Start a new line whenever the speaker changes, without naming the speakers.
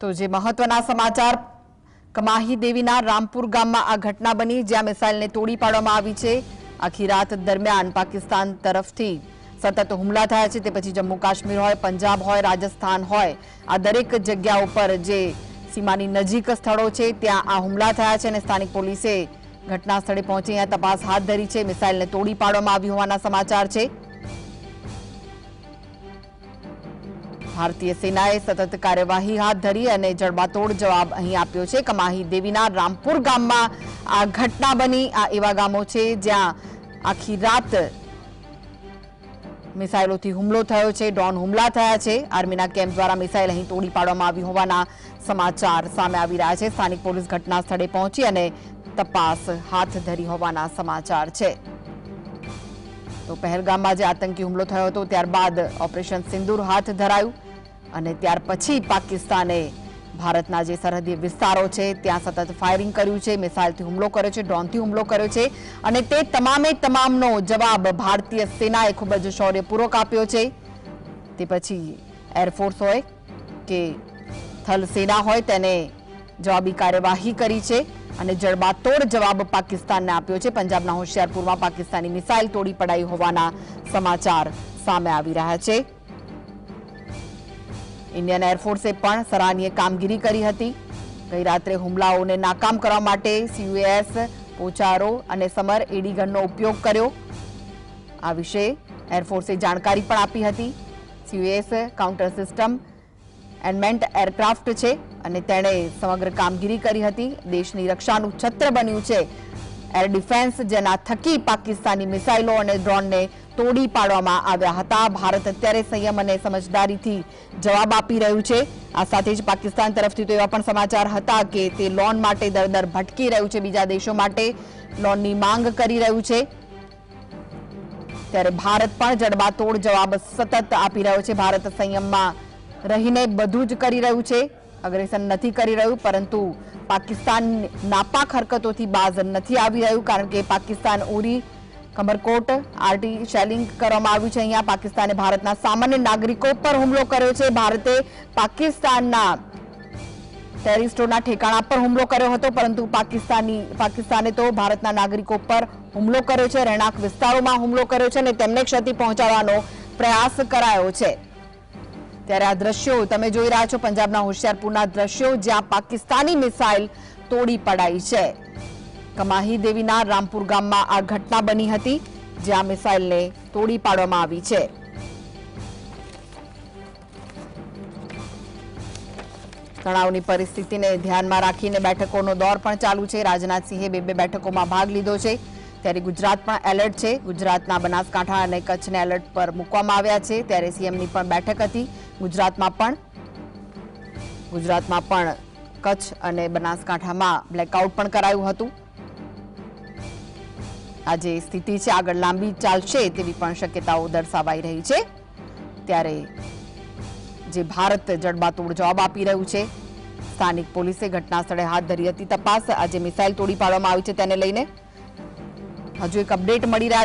તો જે મહત્વના સમાચાર, કમાહી દેવીના રામપુર ગામમાં આ ઘટના બની, જ્યાં મિસાઇલને તોડી પાડવામાં આવી છે. આખી રાત દરમિયાન પાકિસ્તાન તરફથી સતત હુમલા થયા છે. તે પછી જમ્મુ કાશ્મીર હોય, પંજાબ હોય, રાજસ્થાન હોય, આ દરેક જગ્યા ઉપર જે સીમાની નજીક સ્થળો છે, ત્યાં આ હુમલા થયા છે અને સ્થાનિક પોલીસે ઘટના સ્થળે પહોંચી તપાસ હાથ ધરી છે. મિસાઇલને તોડી પાડવામાં આવી હોવાના સમાચાર છે. ભારતીય સેનાએ સતત કાર્યવાહી હાથ ધરી અને જડબાતોડ જવાબ અહીં આપ્યો છે. કમાહી દેવીના રામપુર ગામમાં આ ઘટના બની. આ એવા ગામો છે જ્યાં આખી રાત મિસાઇલોથી હુમલો થયો છે. ડ્રોન હુમલા થયા છે. આર્મીના કેમ્પ દ્વારા મિસાઇલ અહીં તોડી પાડવામાં આવી હોવાના સમાચાર સામે આવી રહ્યા છે. સ્થાનિક પોલીસ ઘટના સ્થળે પહોંચી અને તપાસ હાથ ધરી હોવાના સમાચાર છે. તો પહેલગામમાં જે આતંકી હુમલો થયો હતો, ત્યારબાદ ઓપરેશન સિંદૂર હાથ ધરાયું. અને ત્યાર પછી પાકિસ્તાને ભારતના જે સરહદી વિસ્તારો છે, ત્યાં સતત ફાયરિંગ કર્યું છે, મિસાઇલથી હુમલો કર્યો છે ડ્રોનથી હુમલો કર્યો છે અને તે તમામે તમામનો જવાબ ભારતીય સેનાએ ખૂબ જ શૌર્યપૂર્વક આપ્યો છે. તે પછી એરફોર્સ હોય કે થલ સેના હોય તેને જવાબી કાર્યવાહી કરી છે અને જડબાતોડ જવાબ પાકિસ્તાનને આપ્યો છે. પંજાબના હોશિયારપુરમાં પાકિસ્તાની મિસાઇલ તોડી પડાઈ હોવાના સમાચાર સામે આવી રહ્યા છે. ઇન્ડિયન એરફોર્સે પણ સરાહનીય કામગીરી કરી હતી. ગઈ રાત્રે હુમલાઓને નાકામ કરવા માટે સીયુએસ પોચારો અને સમર એડીગનનો ઉપયોગ કર્યો. આ વિશે એરફોર્સે જાણકારી પણ આપી હતી. સીયુએસ કાઉન્ટર સિસ્ટમ એનમેન્ટ એરક્રાફ્ટ છે અને તેણે સમગ્ર કામગીરી કરી હતી. દેશની રક્ષાનું છત્ર બન્યું છે. એર ડિફેન્સ, જેના થકી પાકિસ્તાની મિસાઇલો અને ડ્રોનને તોડી પાડવામાં આવ્યા હતા. ભારત અત્યારે સંયમ અને સમજદારીથી જવાબ આપી રહ્યું છે. આ સાથે જ પાકિસ્તાન તરફથી તો એવા પણ સમાચાર હતા કે તે લોન માટે દર દર ભટકી રહ્યું છે. બીજા દેશો માટે લોનની માંગ કરી રહ્યું છે. ત્યારે ભારત પણ જડબાતોડ જવાબ સતત આપી રહ્યો છે. ભારત સંયમમાં રહીને બધું જ કરી રહ્યું છે. અગ્રેસન નથી કરી રહ્યું, પરંતુ પાકિસ્તાન નાપાક હરકતોથી બાજ નથી આવી રહ્યું, કારણ કે પાકિસ્તાન ઉરી કમરકોટ આરટી શેલિંગ કરવામાં આવ્યું છે. અહીંયા પાકિસ્તાને ભારતના સામાન્ય નાગરિકો પર હુમલો કર્યો છે. ભારતે પાકિસ્તાનના ટેરિસ્ટોના ઠેકાણા પર હુમલો કર્યો હતો, પરંતુ પાકિસ્તાની, પાકિસ્તાને તો ભારતના નાગરિકો પર હુમલો કર્યો છે. રહેણાંક વિસ્તારોમાં હુમલો કર્યો છે અને તેમને ક્ષતિ પહોંચાડવાનો પ્રયાસ કરાયો છે. ત્યારે આ દ્રશ્યો તમે જોઈ રહ્યા છો. પંજાબના હોશિયારપુરના દ્રશ્યો જ્યાં પાકિસ્તાની મિસાઇલ તોડી પડાઈ છે. કમાહી દેવીના રામપુર ગામમાં આ ઘટના બની હતી, જ્યાં મિસાઇલને તોડી પાડવામાં આવી છે. તણાવની પરિસ્થિતિને ધ્યાનમાં રાખીને બેઠકોનો દોર પણ ચાલુ છે. રાજનાથસિંહે બે બે બેઠકોમાં ભાગ લીધો છે. ત્યારે ગુજરાત પણ એલર્ટ છે. ગુજરાતના બનાસકાંઠા અને કચ્છને એલર્ટ પર મૂકવામાં આવ્યા છે. ત્યારે સીએમની પણ બેઠક હતી. ગુજરાતમાં પણ ગુજરાતમાં પણ કચ્છ અને બનાસકાંઠામાં બ્લેકઆઉટ પણ કરાયું હતું. આ જે સ્થિતિ છે આગળ લાંબી ચાલશે તેવી પણ શક્યતાઓ દર્શાવાઈ રહી છે. ત્યારે જે ભારત જડબાતોડ જવાબ આપી રહ્યું છે, સ્થાનિક પોલીસે ઘટના સ્થળે હાથ ધરી હતી તપાસ. આજે મિસાઇલ તોડી પાડવામાં આવી છે તેને લઈને. હજુ એક અપડેટ મળી રહ્યા